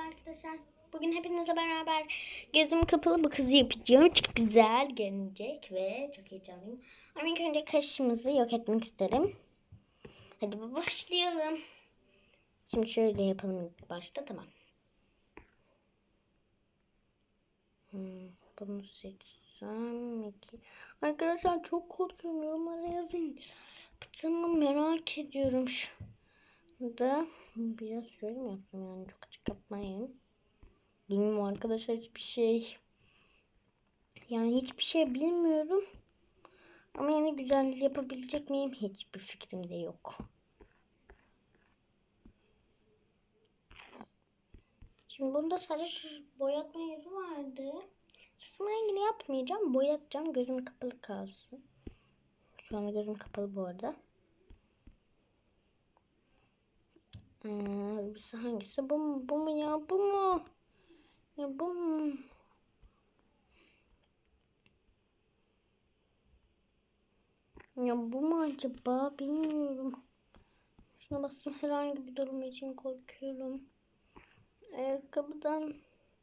arkadaşlar. Bugün hepinizle beraber gözüm kapalı bu kızı yapacağım. Çok güzel gelecek ve çok heyecanlıyım. Ama ilk önce kaşımızı yok etmek isterim. Hadi başlayalım. Şimdi şöyle yapalım başta tamam. Hmm, bunu seçsem iki. Arkadaşlar çok korkuyorum yorumlara yazın. Bıtımı merak ediyorum şu da biraz şöyle mi yaptım yani çok açık yapmayayım. Bilmiyorum arkadaşlar hiçbir şey. Yani hiçbir şey bilmiyorum. Ama yine güzel yapabilecek miyim? Hiçbir fikrim de yok. Şimdi bunda sadece boyatma yeri vardı. Saçım rengini yapmayacağım. Boyatacağım. Gözüm kapalı kalsın. Şu anda gözüm kapalı bu arada. Ee, birisi hangisi? Bu mu? Bu mu ya? Bu mu? Ya bu mu? Ya bu mu acaba? Bilmiyorum. Şuna bastım herhangi bir durum için korkuyorum. Ayakkabıdan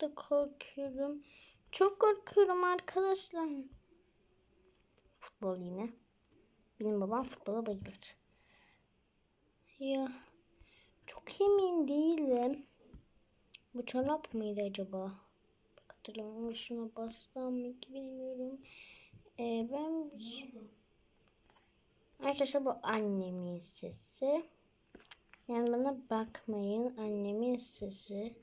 da korkuyorum. Çok korkuyorum arkadaşlar. Futbol yine. Benim babam futbola bayılır. Ya. Çok emin değilim. Bu çorap mıydı acaba? Hatırlamıyorum. Şuna bastım mı ki bilmiyorum. Ee, ben Arkadaşlar bu annemin sesi. Yani bana bakmayın. Annemin sesi.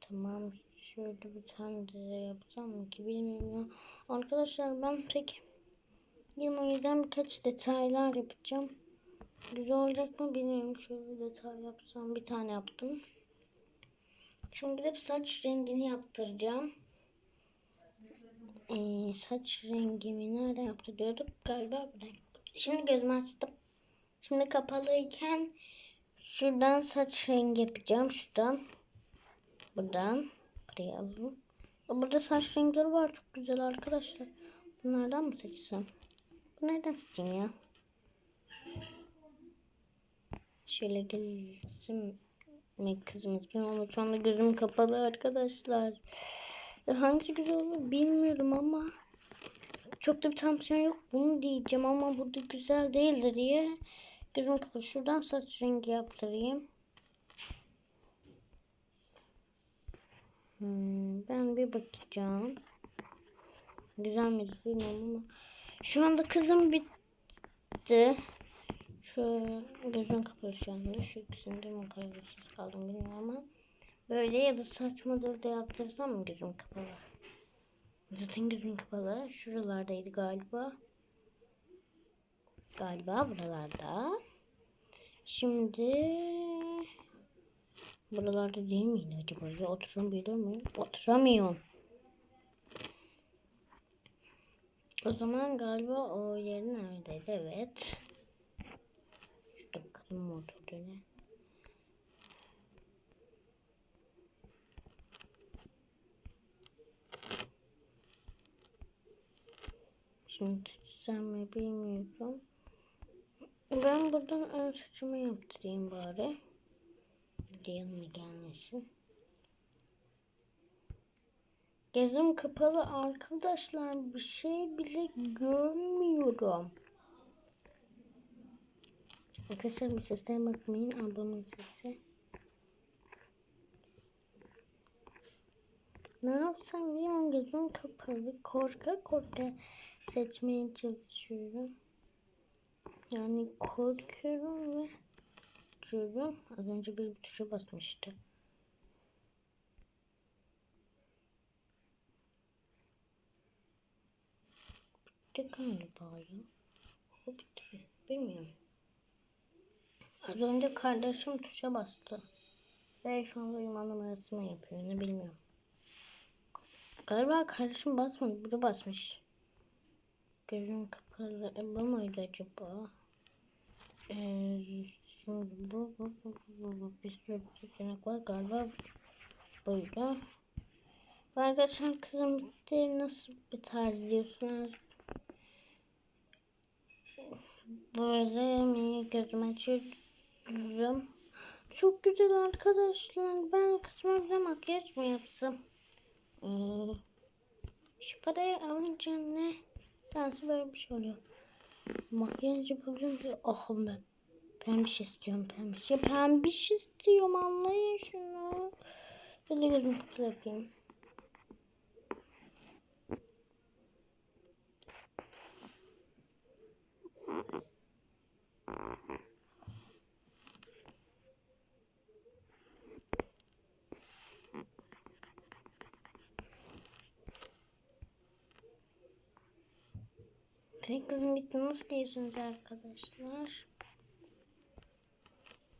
Tamam. Şöyle bir tane de yapsam mı ki bilmiyorum. Arkadaşlar ben pek 20 birkaç detaylar yapacağım. Güzel olacak mı bilmiyorum. Şöyle detay yapsam. Bir tane yaptım. Şimdi gidip saç rengini yaptıracağım. Ee, saç rengimi nerede yaptırıyorduk? Galiba burada. Şimdi gözümü açtım. Şimdi kapalıyken şuradan saç rengi yapacağım. Şuradan. Buradan. Buraya alalım. Burada saç renkleri var. Çok güzel arkadaşlar. Bunlardan mı seçsem? Nereden seçeyim ya? Şöyle gelsin mi kızımız bilmiyorum şu anda gözüm kapalı arkadaşlar. Hangisi güzel olur bilmiyorum ama çok da bir tansiyon yok bunu diyeceğim ama burada güzel değildir diye gözüm kapalı. Şuradan saç rengi yaptırayım. Hmm, ben bir bakacağım. Güzel mi bilmiyorum ama şu anda kızım bitti. Şu gözüm kapalı şu anda. Şu ikisinde mi kararsız kaldım bilmiyorum ama. Böyle ya da saç modelde yaptırsam mı gözüm kapalı? Zaten gözüm kapalı. Şuralardaydı galiba. Galiba buralarda. Şimdi buralarda değil miydi acaba? Ya oturamıyor muyum? Oturamıyorum. O zaman galiba o yerin neredeydi? Evet. Mı oturdu? Şimdi sen mi bilmiyorum. Ben buradan ön saçımı yaptırayım bari. Yanına gelmesin. Gözüm kapalı arkadaşlar bir şey bile görmüyorum. Arkadaşlar bu sesine bakmayın ablamın sesi. Ne yapsam bilmiyorum gözüm kapalı korka korka seçmeye çalışıyorum. Yani korkuyorum ve diyorum. Az önce bir tuşa basmıştı. Bitti galiba ya. O bitti. Bilmiyorum. Az önce kardeşim tuşa bastı. Ve şu anda yuman numarası mı yapıyor ne bilmiyorum. Galiba kardeşim basmadı. Biri basmış. Gözüm kapalı. E, bu muydu acaba? Ee, şimdi bu, bu, bu, bu, bu. Bir sürü seçenek var. Galiba buydu. Arkadaşlar kızım bitti. Nasıl bir tarz diyorsunuz? Böyle mi gözüm açıyorum. Çok güzel arkadaşlar. Ben kızıma bir makyaj mı yapsam? Ee, şu parayı alınca ne? Dansı böyle bir şey oluyor. Makyaj yapabilirim. Oh ben. Pembiş istiyorum pembiş. Ya pembiş istiyorum anlayın şunu. Şöyle gözümü kapalı Peki kızım bitti. Nasıl diyorsunuz arkadaşlar?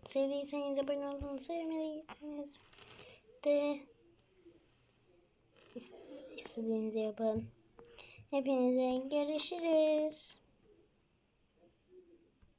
Sevdiyseniz abone olun. Sevmediyseniz de is- istediğinizi yapın. Hepinize görüşürüz.